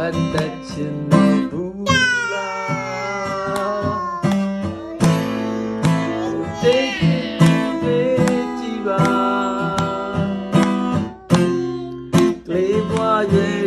ပတ်သက်ခြင်းနဲ့ဘူးလားစိတ်စိတ်ကြည်ပါကလေးပွားရဲ့